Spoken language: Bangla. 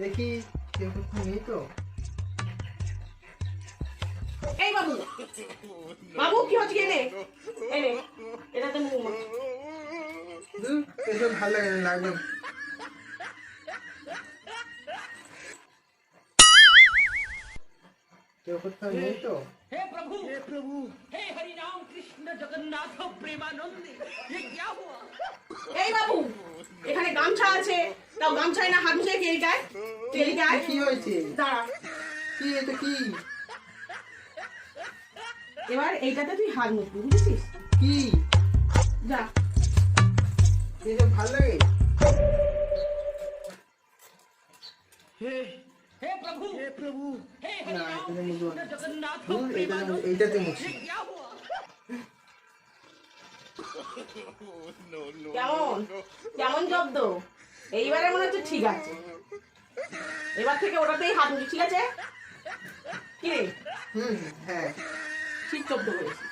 দেখি কেউ কোথাও নেই তো এই বাবু বাবু কি হচ্ছে এনে এনে এটাতে মুখ মাখ। ধুর, এসব ভালো লাগে না লাগবে না। কেউ কোথাও নেই তো हे प्रभु हे प्रभु हे हरि राम कृष्ण जगन्नाथ प्रेमानंद ये क्या हुआ এই বাবু এখানে গামছা আছে না হাত কেড়ে গায়। কেড়ে গায়। কি হয়েছে? দাঁড়া। কি এটা কি? এবার এইটাতে তুই হাত বুঝেছিস? কি? যা। এটা ভালো লাগে? কেমন? জব্দ এইবারে মনে হচ্ছে ঠিক আছে। এবার থেকে ওটাতেই হাত ঠিক আছে? কি রে? হুম হ্যাঁ। ঠিক চোদ্দ করেছি